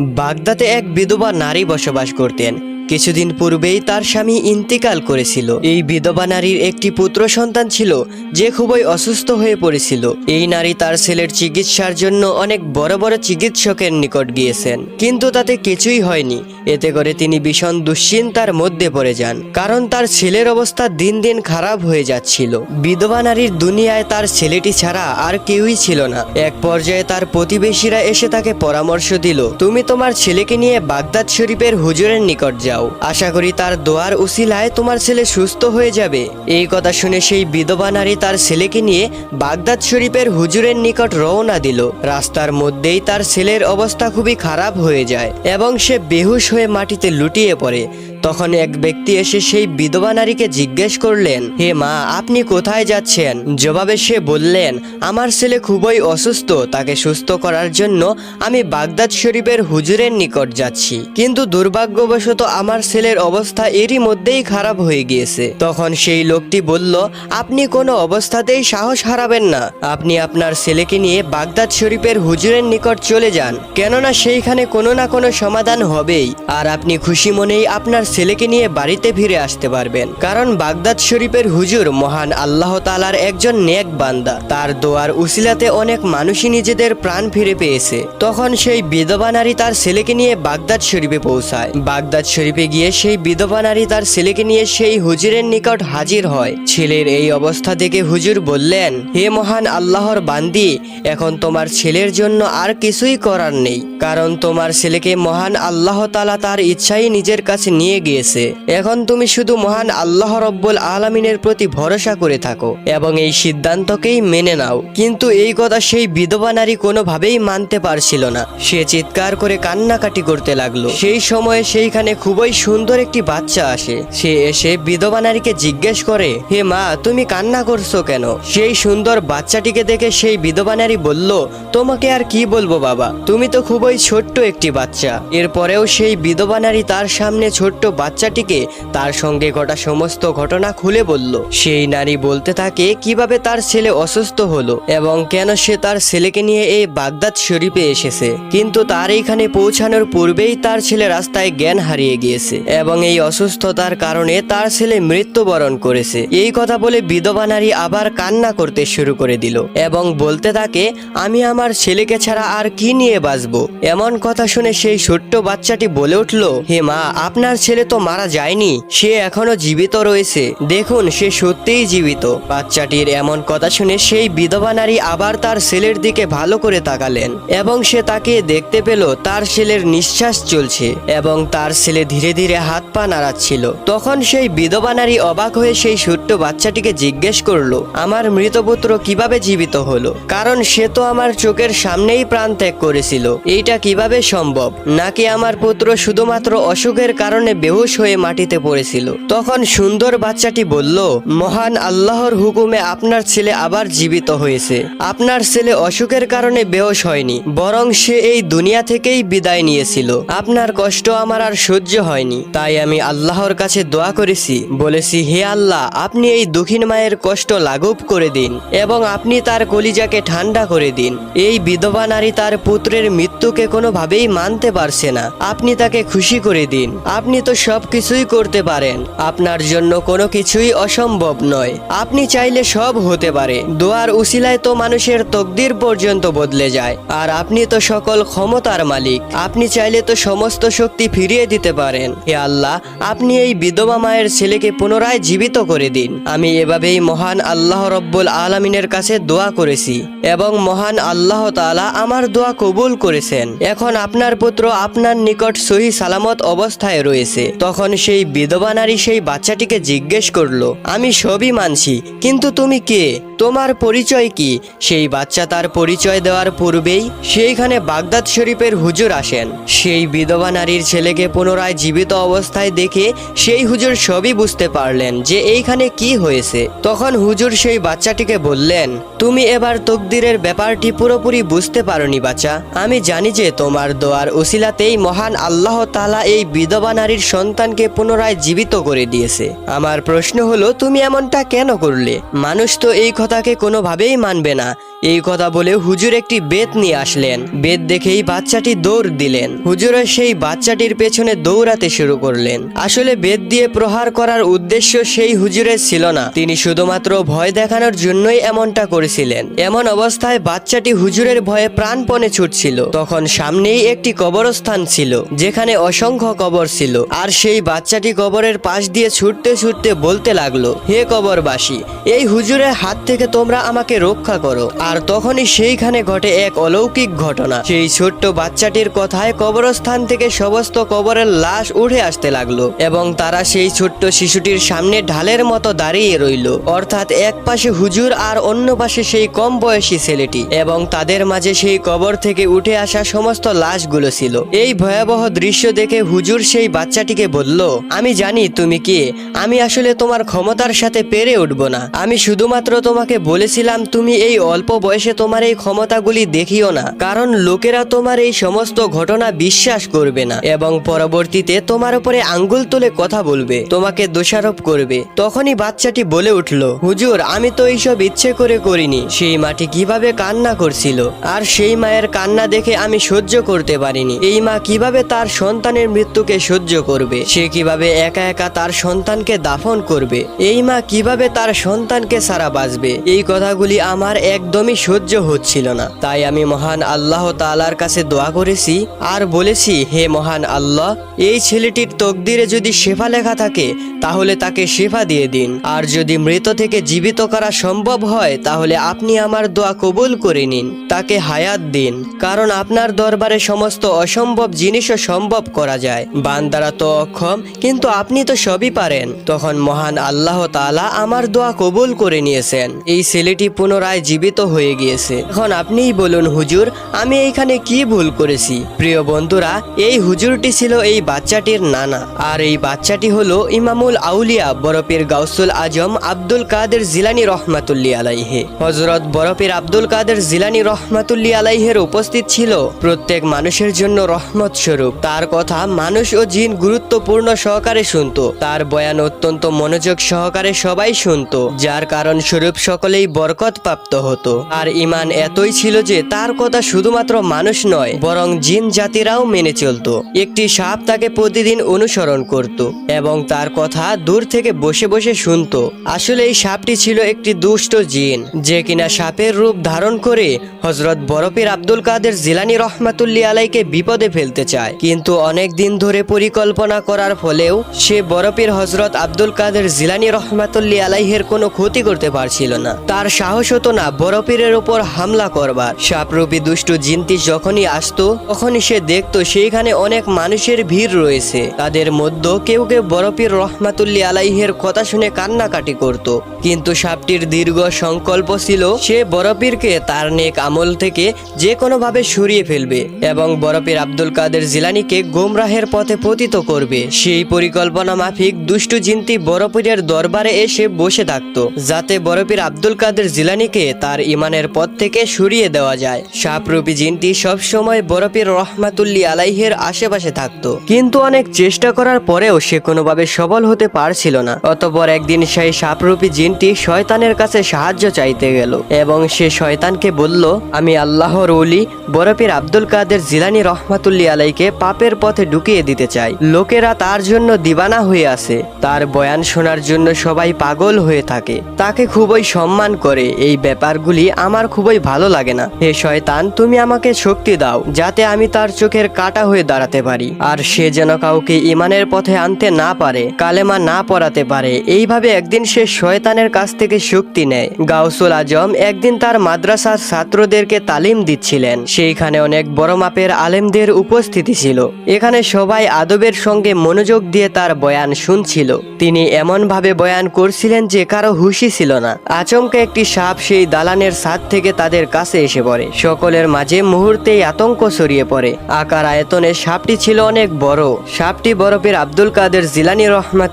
বাগদাতে এক বিধবা নারী বসবাস করতেন। কিছুদিন পূর্বেই তার স্বামী ইন্তিকাল করেছিল। এই বিধবা নারীর একটি পুত্র সন্তান ছিল, যে খুবই অসুস্থ হয়ে পড়েছিল। এই নারী তার ছেলের চিকিৎসার জন্য অনেক বড় বড় চিকিৎসকের নিকট গিয়েছেন। কিন্তু তাতে কিছুই হয়নি। এতে করে তিনি ভীষণ দুশ্চিন্তার মধ্যে পড়ে যান, কারণ তার ছেলের অবস্থা দিন দিন খারাপ হয়ে যাচ্ছিল। বিধবা নারীর দুনিয়ায় তার ছেলেটি ছাড়া আর কেউই ছিল না। এক পর্যায়ে তার প্রতিবেশীরা এসে তাকে পরামর্শ দিল, তুমি তোমার ছেলেকে নিয়ে বাগদাদ শরীফের হুজুরের নিকট যাও। আশা করি তার দোয়ার উসিলায় তোমার ছেলে সুস্থ হয়ে যাবে। এই কথা শুনে সেই বিধবা নারী তার ছেলেকে নিয়ে বাগদাদ শরীফের হুজুরের নিকট রওনা দিল। রাস্তার মধ্যেই তার ছেলের অবস্থা খুবই খারাপ হয়ে যায় এবং সে বেহুশ হয়ে মাটিতে লুটিয়ে পড়ে। তখন এক ব্যক্তি এসে সেই বিধবা নারীকে জিজ্ঞেস করলেন, হে মা, আপনি কোথায় যাচ্ছেন? জবাবে সে বললেন, আমার ছেলে খুবই অসুস্থ, তাকে সুস্থ করার জন্য আমি বাগদাদ শরীফের হুজুরের নিকট যাচ্ছি। কিন্তু দুর্ভাগ্যবশত আমার ছেলের অবস্থা এরই মধ্যেই খারাপ হয়ে গিয়েছে। তখন সেই লোকটি বলল, আপনি কোনো অবস্থাতেই সাহস হারাবেন না। আপনি আপনার ছেলেকে নিয়ে বাগদাদ শরীফের হুজুরের নিকট চলে যান। কেননা সেইখানে কোনো না কোনো সমাধান হবেই। আর আপনি খুশি মনেই আপনার ছেলেকে নিয়ে বাড়িতে ফিরে আসতে পারবেন। কারণ বাগদাদ শরীফের হুজুর মহান আল্লাহ তালার একজন নেক বান্দা। তার দোয়ার উসিলাতে অনেক মানুষই নিজেদের প্রাণ ফিরে পেয়েছে। তখন সেই বিধবা নারী তার ছেলেকে নিয়ে বাগদাদ শরীফে পৌঁছায়। বাগদাদ শরীফে গিয়ে সেই বিধবা নারী তার ছেলেকে নিয়ে সেই হুজুরের নিকট হাজির হয়। ছেলের এই অবস্থা দেখে হুজুর বললেন, হে মহান আল্লাহর বান্দি, এখন তোমার ছেলের জন্য আর কিছুই করার নেই। কারণ তোমার ছেলেকে মহান আল্লাহ তালা তার ইচ্ছাই নিজের কাছে নিয়ে গিয়েছে। এখন তুমি শুধু মহান আল্লাহ রব্বুল আলমিনের প্রতি ভরসা করে থাকো এবং এই সিদ্ধান্তকেই মেনে নাও। কিন্তু এই কথা সেই বিধবা নারী কোনোভাবেই মানতে পারছিল না। সে চিৎকার করে কান্নাকাটি করতে লাগল। সেই সময়ে সেইখানে খুবই সুন্দর একটি বাচ্চা আসে। সে এসে বিধবা নারীকে জিজ্ঞেস করে, হে মা, তুমি কান্না করছ কেন? সেই সুন্দর বাচ্চাটিকে দেখে সেই বিধবা নারী বলল, তোমাকে আর কি বলব বাবা? তুমি তো খুবই ছোট্ট একটি বাচ্চা। এরপরেও সেই বিধবা নারী তার সামনে ছোট্ট বাচ্চাটিকে তার সঙ্গে ঘটা সমস্ত ঘটনা খুলে বলল। সেই নারী বলতে থাকে, কীভাবে তার ছেলে অসুস্থ হলো এবং কেন সে তার ছেলেকে নিয়ে এই বাগদাদ শরীফে এসেছে? কিন্তু তার এইখানে পৌঁছানোর পূর্বেই তার ছেলে রাস্তায় জ্ঞান হারিয়ে গিয়েছে এবং এই অসুস্থতার কারণে তার ছেলে মৃত্যুবরণ করেছে। এই কথা বলে বিধবা নারী আবার কান্না করতে শুরু করে দিল এবং বলতে থাকে, আমি আমার ছেলেকে ছাড়া আর কি নিয়ে বাঁচবো? এমন কথা শুনে সেই ছোট্ট বাচ্চাটি বলে উঠল, হে মা, আপনার ছেলে তো মারা যায়নি। সে এখনও জীবিত রয়েছে। দেখুন, সে সত্যিই জীবিত। বাচ্চাটির এমন কথা শুনে সেই বিধবা নারী আবার তার ছেলের দিকে ভালো করে তাকালেন এবং সে তাকে দেখতে পেল, তার ছেলের নিঃশ্বাস চলছে এবং তার ছেলে ধীরে ধীরে হাত পা নাড়াচ্ছিল। তখন সেই বিধবা নারী অবাক হয়ে সেই ছোট্ট বাচ্চাটিকে জিজ্ঞেস করল, আমার মৃতপুত্র কীভাবে জীবিত হলো? কারণ সে তো আমার চোখের সামনেই প্রাণ ত্যাগ করেছিল। এইটা কীভাবে সম্ভব? নাকি আমার পুত্র শুধুমাত্র অসুখের কারণে বেহুশ হয়ে মাটিতে পড়েছিল। তখন সুন্দর বাচ্চাটি বলল, মহান আল্লাহর হুকুমে আপনার ছেলে আবার জীবিত হয়েছে। আপনার ছেলে অসুখের কারণে বেহোশ হয়নি, বরং সে এই দুনিয়া থেকেই বিদায় নিয়েছিল। আপনার কষ্ট আমার আর সহ্য হয়নি। তাই আমি আল্লাহর কাছে দোয়া করেছি, বলেছি, হে আল্লাহ, আপনি এই দুঃখিন মায়ের কষ্ট লাঘব করে দিন এবং আপনি তার কলিজাকে ঠান্ডা করে দিন। এই বিধবা নারী তার পুত্রের মৃত্যুকে কোনোভাবেই মানতে পারছে না। আপনি তাকে খুশি করে দিন। আপনি তো সব কিছুই করতে পারেন। আপনার জন্য কোনো কিছুই অসম্ভব নয়। আপনি চাইলে সব হতে পারে। দোয়ার উসিলায় তো মানুষের তকদির পর্যন্ত বদলে যায়। আর আপনি তো সকল ক্ষমতার মালিক। আপনি চাইলে তো সমস্ত শক্তি ফিরিয়ে দিতে পারেন। হে আল্লাহ, আপনি এই বিধবা মায়ের ছেলেকে পুনরায় জীবিত করে দিন। আমি এভাবেই মহান আল্লাহ রব্বুল আলমিনের কাছে দোয়া করেছি এবং মহান আল্লাহ তাআলা আমার দোয়া কবুল করেছেন। এখন আপনার পুত্র আপনার নিকট সহি সালামত অবস্থায় রয়েছে। তখন সেই বিধবা নারী সেই বাচ্চাটিকে জিজ্ঞেস করল আমি সবই মানছি কিন্তু তুমি কে? তোমার পরিচয় কি? সেই বাচ্চা তার পরিচয় দেওয়ার পূর্বেই সেইখানে বাগদাদ শরীফের হুজুর আসেন। সেই বিধবা নারীর ছেলেকে পুনরায় জীবিত অবস্থায় দেখে সেই হুজুর সবই বুঝতে পারলেন যে এইখানে কি হয়েছে। তখন হুজুর সেই বাচ্চাটিকে বললেন, তুমি এবার তকদিরের ব্যাপারটি পুরোপুরি বুঝতে পারোনি বাচ্চা। আমি জানি যে তোমার দোয়ার উসিলাতেই মহান আল্লাহ তালা এই বিধবা নারীর সন্তানকে পুনরায় জীবিত করে দিয়েছে। আমার প্রশ্ন হলো, তুমি এমনটা কেন করলে? মানুষ তো এই কথাকে কোনোভাবেই মানবে না। এই কথা বলে হুজুর একটি বেত নিয়ে আসলেন। বেত দেখেই বাচ্চাটি দৌড় দিলেন। হুজুরের সেই বাচ্চাটির পেছনে দৌড়াতে শুরু করলেন। আসলে বেত দিয়ে প্রহার করার উদ্দেশ্য সেই হুজুরের ছিল না। তিনি শুধুমাত্র ভয় দেখানোর জন্যই এমনটা করেছিলেন। এমন অবস্থায় বাচ্চাটি হুজুরের ভয়ে প্রাণপণে ছুটছিল। তখন সামনেই একটি কবরস্থান ছিল, যেখানে অসংখ্য কবর ছিল। আর সেই বাচ্চাটি কবরের পাশ দিয়ে ছুটতে ছুটতে বলতে লাগল, হে কবরবাসী, এই হুজুরের হাত থেকে তোমরা আমাকে রক্ষা করো। আর তখনই সেইখানে ঘটে এক অলৌকিক ঘটনা। সেই ছোট্ট বাচ্চাটির কথায় কবরস্থান থেকে সমস্ত কবরের লাশ উঠে আসতে লাগল এবং তারা সেই ছোট্ট শিশুটির সামনে ঢালের মতো দাঁড়িয়ে রইল। অর্থাৎ এক পাশে হুজুর আর অন্য পাশে সেই কম বয়সী ছেলেটি এবং তাদের মাঝে সেই কবর থেকে উঠে আসা সমস্ত লাশগুলো ছিল। এই ভয়াবহ দৃশ্য দেখে হুজুর সেই বাচ্চাটিকে বলল, আমি জানি তুমি কে। আমি আসলে তোমার ক্ষমতার সাথে পেরে উঠব না। আমি শুধুমাত্র তোমাকে বলেছিলাম তুমি এই অল্প বয়সে তোমার এই ক্ষমতাগুলি দেখিও না, কারণ লোকেরা তোমার এই সমস্ত ঘটনা বিশ্বাস করবে না এবং পরবর্তীতে তোমার উপরে আঙ্গুল তুলে কথা বলবে, তোমাকে দোষারোপ করবে। তখনই বাচ্চাটি বলে উঠল, হুজুর, আমি তো এইসব ইচ্ছে করে করিনি, সেই মাটি কীভাবে কান্না করছিল? আর সেই মায়ের কান্না দেখে আমি সহ্য করতে পারিনি। এই মা কীভাবে তার সন্তানের মৃত্যুকে সহ্য করবে? সে কীভাবে একা একা তার সন্তানকে দাফন করবে? এই মা কীভাবে তার সন্তানকে সারা বাঁচবে? এই কথাগুলি আমার একদমই সহ্য হচ্ছিল না। তাই আমি মহান আল্লাহ তালার কাছে দোয়া করেছি আর বলেছি, হে মহান আল্লাহ, এই ছেলেটির তকদিরে যদি শেফা লেখা থাকে তাহলে তাকে শেফা দিয়ে দিন। আর যদি মৃত থেকে জীবিত করা সম্ভব হয়, তাহলে আপনি আমার দোয়া কবুল করে নিন। তাকে হায়াত দিন। কারণ আপনার দরবারে সমস্ত অসম্ভব জিনিসও সম্ভব করা যায়। বান্দারা তো অক্ষম, কিন্তু আপনি তো সবই পারেন। তখন মহান আল্লাহ তাআলা আমার দোয়া কবুল করে নিয়েছেন। এই ছেলেটি পুনরায় জীবিত হয়ে গিয়েছে। এখন আপনিই বলুন, হুজুর, আমি এইখানে কি ভুল করেছি? প্রিয় বন্ধুরা, এই হুজুরটি ছিল এই বাচ্চাটির নানা। আর এই বাচ্চাটি হলো ইমামুল আউলিয়া বরফের গাউসুল আজম আব্দুল কাদের জিলানি রহমাতুল্লি আলাইহে। হজরত বরফের আব্দুল কাদের জিলানি রহমাতুল্লি আলাইহের উপস্থিত ছিল প্রত্যেক মানুষের জন্য রহমত স্বরূপ। তার কথা মানুষ ও জিন গুরুত্বপূর্ণ সহকারে শুনতো। তার বয়ান অত্যন্ত মনোযোগ সহকারে সবাই শুনতো, যার কারণ স্বরূপ সকলেই বরকত প্রাপ্ত হতো। আর ইমান এতই ছিল যে তার কথা শুধুমাত্র মানুষ নয়, বরং জিন জাতিরাও মেনে চলতো। একটি সাপ তাকে প্রতিদিন অনুসরণ করত এবং তার কথা দূর থেকে বসে বসে শুনতো। আসলে এই সাপটি ছিল একটি দুষ্ট জিন, যে কিনা সাপের রূপ ধারণ করে হজরত বরফের আব্দুল কাদের জিলানি রহমাতুল্লি আলাইকে বিপদে ফেলতে চায়। কিন্তু অনেক দিন ধরে পরিকল্পনা করার ফলেও সে বরফের হজরত আব্দুল কাদের জিলানি রহমাতুল্লি আলাইহের কোনো ক্ষতি করতে পারছিল না। তার সাহস হতো না বরফিরের উপর হামলা করবার। সাপরূপী দুষ্টু জিনতি যখনই আসতো, তখনই সে দেখতো সেইখানে অনেক মানুষের ভিড় রয়েছে। তাদের মধ্যে কেউ কেউ বরফির রহমাতুল্লি আলাইহের কথা শুনে কান্নাকাটি করত। কিন্তু সাপটির দীর্ঘ সংকল্প ছিল, সে বরফিরকে তার নেক আমল থেকে যে কোনোভাবে সরিয়ে ফেলবে এবং বরফির আব্দুল কাদের জিলানিকে গোমরাহের পথে পতিত করবে। সেই পরিকল্পনা মাফিক দুষ্টু জিনতি বরফিরের দরবারে এসে বসে থাকতো, যাতে বরফির আব্দুল কাদের জিলানিকে তার ইমানের পথ থেকে সরিয়ে দেওয়া যায়। সাপরূপী জিনটি সবসময় বরফির রহমাতুল্লি আলাইহের আশেপাশে থাকতো। কিন্তু অনেক চেষ্টা করার পরেও সে কোনোভাবে সবল হতে পারছিল না। অতপর একদিন সেই সাপরূপী জিনটি শয়তানের কাছে সাহায্য চাইতে গেল এবং সে শয়তানকে বলল, আমি আল্লাহর ওলি, বরফের আব্দুল কাদের জিলানি রহমাতুল্লি আলাইকে পাপের পথে ঢুকিয়ে দিতে চাই। লোকেরা তার জন্য দিবানা হয়ে আছে। তার বয়ান শোনার জন্য সবাই পাগল হয়ে থাকে। তাকে খুবই সম্মান করে। এই ব্যাপারগুলি আমার খুবই ভালো লাগে না। হে শয়তান, তুমি আমাকে শক্তি দাও, যাতে আমি তার চোখের কাটা হয়ে দাঁড়াতে পারি। আর সে যেন কাউকে ইমানের পথে আনতে না পারে। কালেমা না পড়াতে পারে। এইভাবে একদিন সে শয়তানের কাছ থেকে শক্তি নেয়। গাউসুল আজম একদিন তার মাদ্রাসার ছাত্রদেরকে তালিম দিচ্ছিলেন। সেইখানে অনেক বড় মাপের আলেমদের উপস্থিতি ছিল। এখানে সবাই আদবের সঙ্গে মনোযোগ দিয়ে তার বয়ান শুনছিল। তিনি এমনভাবে বয়ান করছিলেন যে কারও হুশি ছিল না। আচমকা একটি সাপ সেই দালানের ছাদ থেকে তাদের কাছে এসে পড়ে। সকলের মাঝে মুহূর্তেই আতঙ্ক ছড়িয়ে পড়ে। আকার আয়তনে সাপটি ছিল অনেক বড়। সাপটি বরফের আব্দুল কাদের জিলানি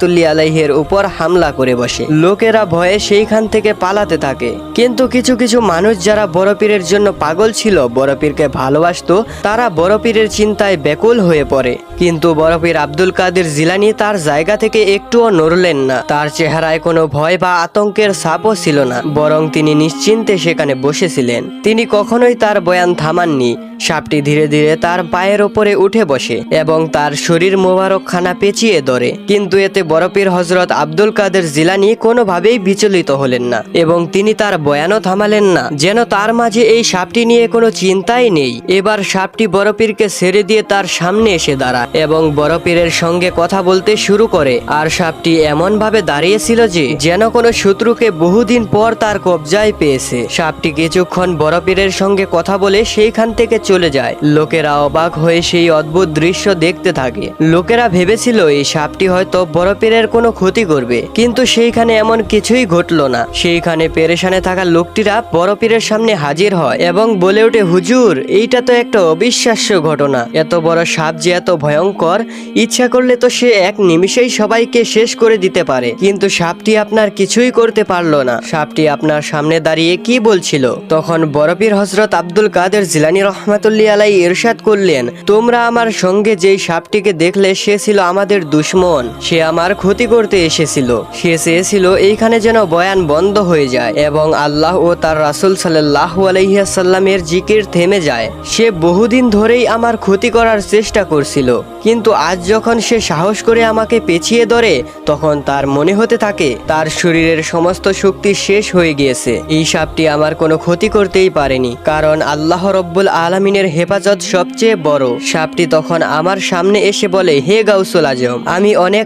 রহমাতুল্লি আলাইহের উপর হামলা করে বসে। লোকেরা ভয়ে সেইখান থেকে পালাতে থাকে। কিন্তু কিছু কিছু মানুষ যারা বড়পীরের জন্য পাগল ছিল বড়পীরকে ভালোবাসতো, তারা বড়পীরের চিন্তায় ব্যাকুল হয়ে পড়ে। কিন্তু বরফির আব্দুল কাদের জিলানি তার জায়গা থেকে একটুও নড়লেন না। তার চেহারায় কোনো ভয় বা আতঙ্কের ছাপও ছিল না, বরং তিনি নিশ্চিন্তে সেখানে বসেছিলেন। তিনি কখনোই তার বয়ান থামাননি। সাপটি ধীরে ধীরে তার পায়ের ওপরে উঠে বসে এবং তার শরীর মোবারক খানা পেঁচিয়ে ধরে। কিন্তু এতে বরফির হজরত আব্দুল কাদের জিলানি কোনোভাবেই বিচলিত হলেন না এবং তিনি তার বয়ানও থামালেন না। যেন তার মাঝে এই সাপটি নিয়ে কোনো চিন্তাই নেই। এবার সাপটি বরফিরকে ছেড়ে দিয়ে তার সামনে এসে দাঁড়ায় এবং বরফিরের সঙ্গে কথা বলতে শুরু করে। আর সাপটি এমন ভাবে দাঁড়িয়েছিল যে, যেন কোনো শত্রুকে বহুদিন পর তার কবজায় পেয়েছে। সাপটি কিছুক্ষণ বরফিরের সঙ্গে কথা বলে সেইখান থেকে চলে যায়। লোকেরা অবাক হয়ে সেই অদ্ভুত দৃশ্য দেখতে থাকে। লোকেরা ভেবেছিল, এই সাপটি হয়তো বরফিরের কোনো ক্ষতি করবে। কিন্তু সেইখানে এমন কিছুই ঘটলো না। সেইখানে পেরেশানে থাকা লোকটিরা বরফিরের সামনে হাজির হয় এবং বলে ওঠে, হুজুর, এইটা তো একটা অবিশ্বাস্য ঘটনা। এত বড় সাপ যে এত ভয়ঙ্কর, ইচ্ছা করলে তো সে এক নিমিষেই সবাইকে শেষ করে দিতে পারে। কিন্তু সাপটি আপনার কিছুই করতে পারল না। সাপটি আপনার সামনে দাঁড়িয়ে কি বলছিল? তখন বরফির হজরত আব্দুল কাদের জিলানি রহমাতুল্লি আলাই ইরশাদ করলেন, তোমরা আমার সঙ্গে যেই সাপটিকে দেখলে সে ছিল আমাদের দুশ্মন। সে আমার ক্ষতি করতে এসেছিল। সে চেয়েছিল এইখানে যেন বয়ান বন্ধ হয়ে যায় এবং আল্লাহ ও তার রাসুল সাল্লাহ আলাইসাল্লামের জিকির থেমে যায়। সে বহুদিন ধরেই আমার ক্ষতি করার চেষ্টা করছিল, কিন্তু আজ যখন সে সাহস করে আমাকে পেছিয়ে ধরে, তখন তার মনে হতে থাকে, তার শরীরের সমস্ত শক্তি শেষ হয়ে গিয়েছে। এই সাপটি আমার কোনো ক্ষতি করতেই পারেনি, কারণ আল্লাহ রব্বুল আলমিনের হেফাজত সবচেয়ে বড়। সাপটি তখন আমার সামনে এসে বলে, হে গাউসুল আজম, আমি অনেক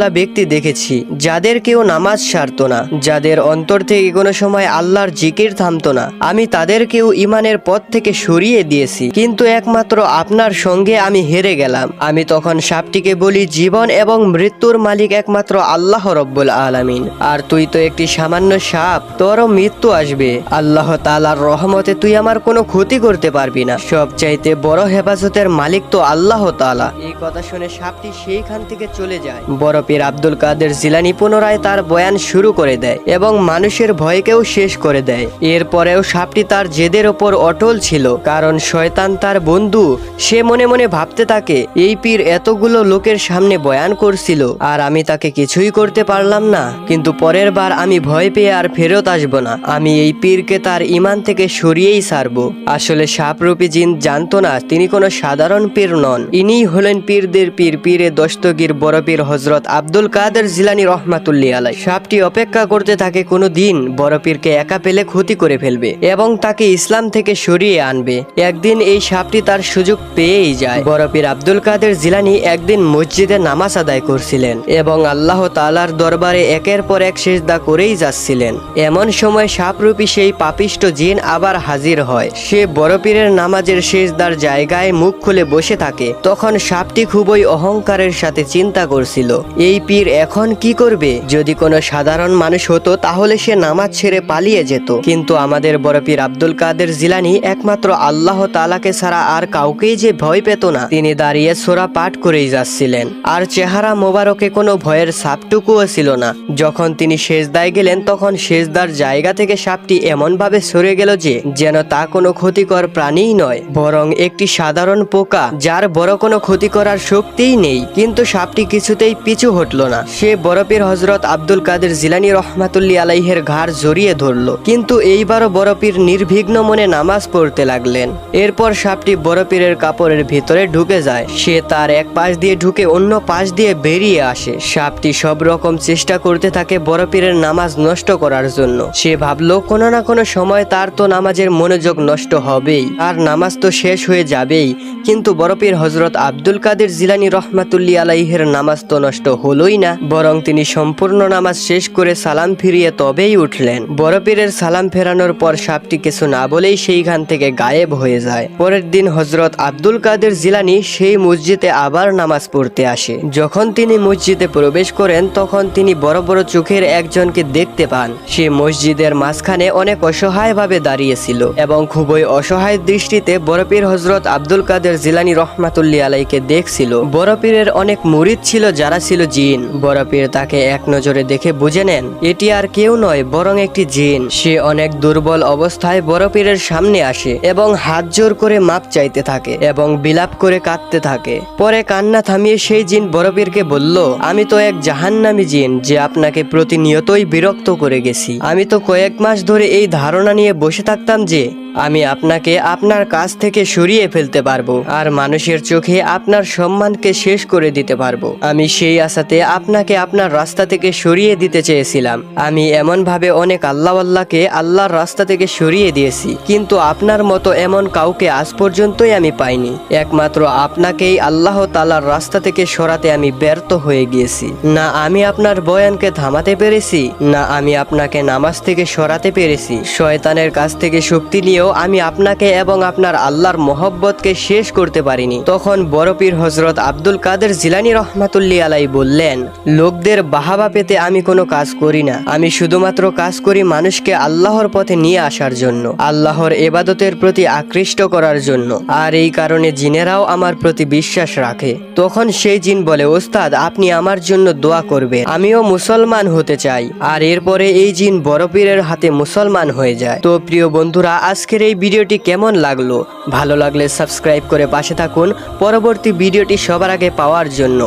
আল্লাহওয়ালা ব্যক্তি দেখেছি, যাদের কেউ নামাজ সারতো না, যাদের অন্তর থেকে কোনো সময় আল্লাহর জিকির থামতো না। আমি তাদেরকেও ইমানের পথ থেকে সরিয়ে দিয়েছি, কিন্তু একমাত্র আপনার সঙ্গে আমি হেরে গেলাম। আমি তখন সাপটিকে বলি, জীবন এবং মৃত্যুর মালিক একমাত্র আল্লাহ রব্বুল আলামিন। আর তুই তো একটি সামান্য সাপ, তোরও মৃত্যু আসবে। আল্লাহ তালার রহমতে তুই আমার কোনো ক্ষতি করতে পারবি না। সব চাইতে বড় হেফাজতের মালিক তো আল্লাহ তালা এই কথা শুনে সাপটি সেইখান থেকে চলে যায়। বড় পীর আব্দুল কাদের জিলানি পুনরায় তার বয়ান শুরু করে দেয় এবং মানুষের ভয়কেও শেষ করে দেয়। এরপরেও সাপটি তার জেদের ওপর অটল ছিল, কারণ শয়তান তার বন্ধু। সে মনে মনে ভাবতে থাকে, এই পীর এতগুলো লোকের সামনে বয়ান করছিল, আর আমি তাকে কিছুই করতে পারলাম না। কিন্তু পরের বার আমি ভয় পেয়ে আর ফেরত আসব না। আমি এই পীরকে তার ইমান থেকে সরিয়েই সারবো। আসলে সাপরূপী জিন জানতো না, তিনি কোনো সাধারণ পীর নন। ইনিই হলেন পীরদের পীর, পীরে দস্তগীর বড় পীর হজরত আব্দুল কাদের জিলানি রহমাতুল্লি আলাই। সাপটি অপেক্ষা করতে থাকে কোনো দিন বড় পীরকে একা পেলে ক্ষতি করে ফেলবে এবং তাকে ইসলাম থেকে সরিয়ে আনবে। একদিন এই সাপটি তার সুযোগ পেয়েই যায়। বড় পীর আব্দুল কাদের জিলানি একদিন মসজিদে নামাজ আদায় করছিলেন এবং আল্লাহ তালার দরবারে একের পর এক সেজদা করেই যাচ্ছিলেন। এমন সময় সাপরূপী সেই পাপিষ্ট জিন আবার হাজির হয়। সে বড় পীরের নামাজের সেজদার জায়গায় মুখ খুলে বসে থাকে। তখন সাপটি খুবই অহংকারের সাথে চিন্তা করছিল। এই পীর এখন কি করবে? যদি কোনো সাধারণ মানুষ হতো, তাহলে সে নামাজ ছেড়ে পালিয়ে যেত। কিন্তু আমাদের বড় পীর আব্দুল কাদের জিলানি একমাত্র আল্লাহ তালাকে ছাড়া আর কাউকেই যে ভয় পেত না। তিনি দাঁড়িয়ে সোরা পাঠ করেই যাচ্ছিলেন। আর চেহারা মোবারকে কোনো ভয়ের সাপটুকুও ছিল না। যখন তিনি সেজদায় গেলেন, তখন সেজদার জায়গা থেকে সাপটি এমনভাবে সরে গেল যে, যেন তা কোনো ক্ষতিকর প্রাণীই নয়, বরং একটি সাধারণ পোকা, যার বড় কোনো ক্ষতি করার শক্তিই নেই। কিন্তু সাপটি কিছুতেই পিছু হটল না। সে বরফের হজরত আব্দুল কাদের জিলানি রহমাতুল্লি আলাইহের ঘাড় জড়িয়ে ধরল। কিন্তু এইবারও বরফির নির্বিঘ্ন মনে নামাজ পড়তে লাগলেন। এরপর সাপটি বরফিরের কাপড়ের ভিতরে ঢুকে যায়। সে তার এক পাশ দিয়ে ঢুকে অন্য পাশ দিয়ে বেরিয়ে আসে। সাপটি সব রকম চেষ্টা করতে থাকে বরফিরের নামাজ নষ্ট করার জন্য। সে ভাবলো, কোনো না কোনো সময় তার তো নামাজের মনোযোগ নষ্ট হবেই। আর নামাজ তো শেষ হয়ে যাবেই। কিন্তু বরফির হজরত আব্দুল কাদের জিলানি রহমাতুল্লি আলাইহের নামাজ তো নষ্ট হলোই না, বরং তিনি সম্পূর্ণ নামাজ শেষ করে সালাম ফিরিয়ে তবেই উঠলেন। বরফিরের সালাম ফেরানোর পর সাপটি কিছু না বলেই সেইখান থেকে গায়েব হয়ে যায়। পরের দিন হজরত আব্দুল কাদের জিলানি সেই মসজিদে আবার নামাজ পড়তে আসে। যখন তিনি মসজিদে প্রবেশ করেন, তখন তিনি বড় বড় চোখের একজনকে দেখতে পান। সে মসজিদের মাঝখানে অনেক অসহায়ভাবে দাঁড়িয়েছিল এবং খুবই অসহায় দৃষ্টিতে বরপীর হজরত আব্দুল কাদের জিলানি রহমাতুল্লি আলাইকে দেখছিল। বরপীরের অনেক মুরিদ ছিল যারা ছিল জিন। বরপীর তাকে এক নজরে দেখে বুঝে নেন, এটি আর কেউ নয়, বরং একটি জিন। সে অনেক দুর্বল অবস্থায় বরপীরের সামনে আসে এবং হাত জোর করে মাপ চাইতে থাকে এবং বিলাপ করে কাঁদতে থাকে। পরে কান্না থামিয়ে সেই জিন বড়পীরকে বলল, আমি তো এক জাহান্নামী জিন, যে আপনাকে প্রতিনিয়তই বিরক্ত করে গেছি। আমি তো কয়েক মাস ধরে এই ধারণা নিয়ে বসে থাকতাম যে আমি আপনাকে আপনার কাছ থেকে সরিয়ে ফেলতে পারব, আর মানুষের চোখে আপনার সম্মানকে শেষ করে দিতে পারব। আমি সেই আশাতে আপনাকে আপনার রাস্তা থেকে সরিয়ে দিতে চেয়েছিলাম। আমি এমন ভাবে অনেক আল্লাহ আল্লাহকে আল্লাহর রাস্তা থেকে সরিয়ে দিয়েছি, কিন্তু আপনার মতো এমন কাউকে আজ পর্যন্তই আমি পাইনি। একমাত্র আপনাকেই আল্লাহ তালার রাস্তা থেকে সরাতে আমি ব্যর্থ হয়ে গিয়েছি। না আমি আপনার বয়ানকে থামাতে পেরেছি, না আমি আপনাকে নামাজ থেকে সরাতে পেরেছি। শয়তানের কাছ থেকে শক্তি নিয়েও আমি আপনাকে এবং আপনার আল্লাহর মোহব্বতকে শেষ করতে পারিনি। তখন বড়পীর হজরত আব্দুল কাদের জিলানি রহমাতুল্লি আলাই বললেন, লোকদের বাহাবা পেতে আমি কোনো কাজ করি না। আমি শুধুমাত্র কাজ করি মানুষকে আল্লাহর পথে নিয়ে আসার জন্য, আল্লাহর এবাদতের প্রতি আকৃষ্ট করার জন্য। আর এই কারণে জিনেরাও আমার প্রতি বিশ্বাস রাখে। তখন সেই জিন বলে, ওস্তাদ, আপনি আমার জন্য দোয়া করবেন। আমিও মুসলমান হতে চাই। আর এরপরে এই জিন বড় পীরের হাতে মুসলমান হয়ে যায়। তো প্রিয় বন্ধুরা আজকের এই ভিডিওটি কেমন লাগল? ভালো লাগলে সাবস্ক্রাইব করে পাশে থাকুন। পরবর্তী ভিডিওটি সবার আগে পাওয়ার জন্য।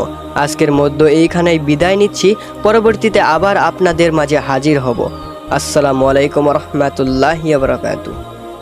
আজকের মধ্যে এইখানেই বিদায় নিচ্ছি। পরবর্তীতে আবার আপনাদের মাঝে হাজির হব। আসসালামু আলাইকুম রহমতুল্লাহ বারকাতু